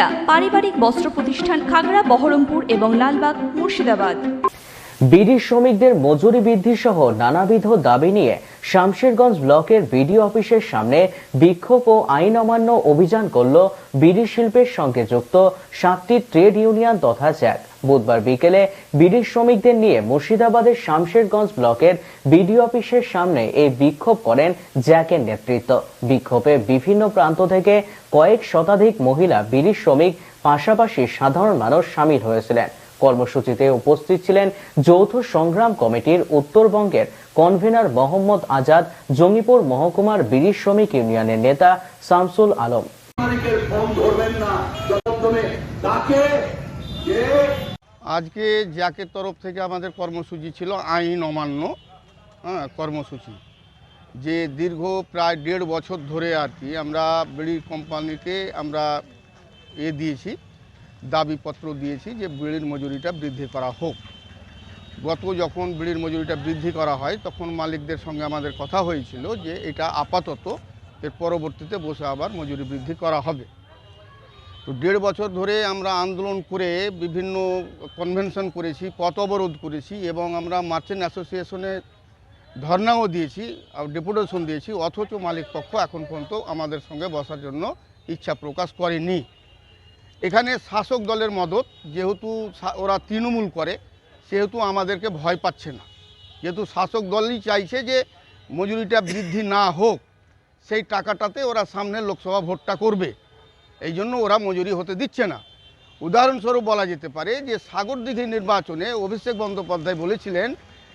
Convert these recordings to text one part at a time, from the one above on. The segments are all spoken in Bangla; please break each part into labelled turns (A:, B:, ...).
A: সুনিতা পারিবারিক বস্ত্র প্রতিষ্ঠান খাগড়া, বহরমপুর এবং লালবাগ, মুর্শিদাবাদ।
B: বিড়ি শ্রমিকদের মজুরি বৃদ্ধি সহ নানাবিধ দাবি নিয়ে শামশেরগঞ্জ ব্লকের বিডিও অফিসের সামনে বিক্ষোভ ও আইন অমান্য অভিযান করল বিড়ি শিল্পের সঙ্গে যুক্ত সাতটি ট্রেড ইউনিয়ন তথা জ্যাক। বুধবার বিকেলে বিড়ি শ্রমিকদের নিয়ে মুর্শিদাবাদের শামশেরগঞ্জ ব্লকের বিডিও অফিসের সামনে এই বিক্ষোভ করেন জ্যাকের নেতৃত্ব। বিক্ষোভে বিভিন্ন প্রান্ত থেকে কয়েক শতাধিক মহিলা বিড়ি শ্রমিক, পাশাপাশি সাধারণ মানুষ সামিল হয়েছিলেন। কর্মসূচিতে উপস্থিত ছিলেন যৌথ সংগ্রাম কমিটির উত্তরবঙ্গের কনভেনার মোহাম্মদ আজাদ, জঙ্গিপুর মহকুমার বিড়ি শ্রমিক ইউনিয়নের নেতা শামসুল আলম।
C: আজকে জ্যাকের তরফ থেকে আমাদের কর্মসূচি ছিল, আইন অমান্য হ্যাঁ কর্মসূচি, যে দীর্ঘ প্রায় দেড় বছর ধরে আর কি আমরা বিড়ি কোম্পানিকে আমরা এ দিয়েছি, দাবিপত্র দিয়েছি যে বিড়ির মজুরিটা বৃদ্ধি করা হোক। গত যখন বিড়ির মজুরিটা বৃদ্ধি করা হয়, তখন মালিকদের সঙ্গে আমাদের কথা হয়েছিল যে এটা আপাতত এর পরবর্তীতে বসে আবার মজুরি বৃদ্ধি করা হবে। তো দেড় বছর ধরে আমরা আন্দোলন করে বিভিন্ন কনভেনশন করেছি, পথ অবরোধ করেছি এবং আমরা মার্চেন্ট অ্যাসোসিয়েশনে ধর্নাও দিয়েছি ডেপুটেশন দিয়েছি, অথচ মালিক পক্ষ এখন পর্যন্ত আমাদের সঙ্গে বসার জন্য ইচ্ছা প্রকাশ করেনি। এখানে শাসক দলের মদত, যেহেতু ওরা তৃণমূল করে, সেহেতু আমাদেরকে ভয় পাচ্ছে না। যেহেতু শাসক দলই চাইছে যে মজুরিটা বৃদ্ধি না হোক, সেই টাকাটাতে ওরা সামনে লোকসভা ভোটটা করবে। এই জন্য ওরা মজুরি হতে দিচ্ছে না। উদাহরণস্বরূপ বলা যেতে পারে যে সাগরদিঘি নির্বাচনে অভিষেক বন্দ্যোপাধ্যায় বলেছিলেন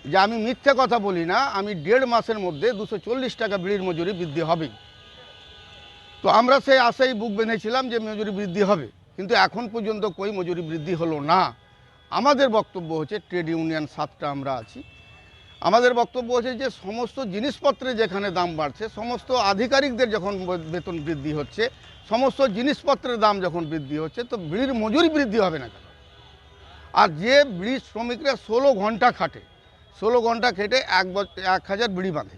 C: যে, আমি মিথ্যে কথা বলি না, আমি দেড় মাসের মধ্যে দুশো টাকা বিড়ির মজুরি বৃদ্ধি হবে। তো আমরা সেই আশাই বুক বেঁধেছিলাম যে মজুরি বৃদ্ধি হবে, কিন্তু এখন পর্যন্ত কই মজুরি বৃদ্ধি হলো না। আমাদের বক্তব্য হচ্ছে ট্রেড ইউনিয়ন সাতটা আমরা আছি। আমাদের বক্তব্য হচ্ছে যে সমস্ত জিনিসপত্রের যেখানে দাম বাড়ছে, সমস্ত আধিকারিকদের যখন বেতন বৃদ্ধি হচ্ছে, সমস্ত জিনিসপত্রের দাম যখন বৃদ্ধি হচ্ছে, তো বিড়ির মজুরি বৃদ্ধি হবে না কেন? আর যে বিড়ি শ্রমিকরা ষোলো ঘণ্টা খাটে, ষোলো ঘণ্টা খেটে এক বছর এক হাজার বিড়ি বাঁধে,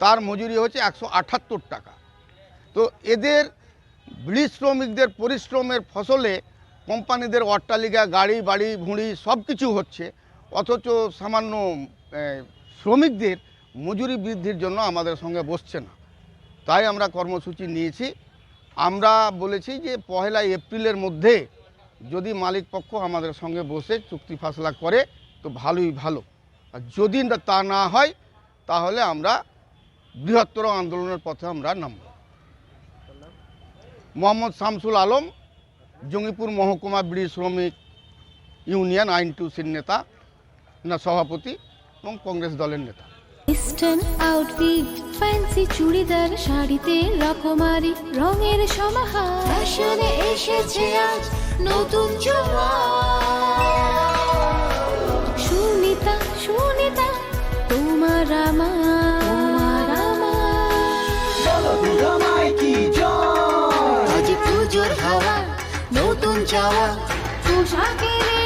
C: তার মজুরি হচ্ছে একশো আটাত্তর টাকা। তো এদের বিড়ি শ্রমিকদের পরিশ্রমের ফসলে কোম্পানিদের অট্টালিকা, গাড়ি, বাড়ি, ভুঁড়ি সব কিছু হচ্ছে, অথচ সামান্য শ্রমিকদের মজুরি বৃদ্ধির জন্য আমাদের সঙ্গে বসছে না। তাই আমরা কর্মসূচি নিয়েছি। আমরা বলেছি যে পহেলা এপ্রিলের মধ্যে যদি মালিক পক্ষ আমাদের সঙ্গে বসে চুক্তি ফাসলা করে, তো ভালোই ভালো। আর যদি তা না হয়, তাহলে আমরা বৃহত্তর আন্দোলনের পথে আমরা নামব। মোহাম্মদ শামসুল আলম, জঙ্গিপুর মহকুমা বিড়ি শ্রমিক ইউনিয়ন আইন টু টুসির নেতা না সভাপতি। এবং কংগ্রেস দলের নেতা।
D: ইস্টার্ন আউটফিট ফ্যান্সি চুড়িদার শাড়িতে রকমারি রঙের সমাহার। ফ্যাশনে এসেছে আজ নতুন সুনিতা সুনিতা তোমার আমার আমার। আজ পুজোর হাওয়া নতুন চাওয়া পোশাকের।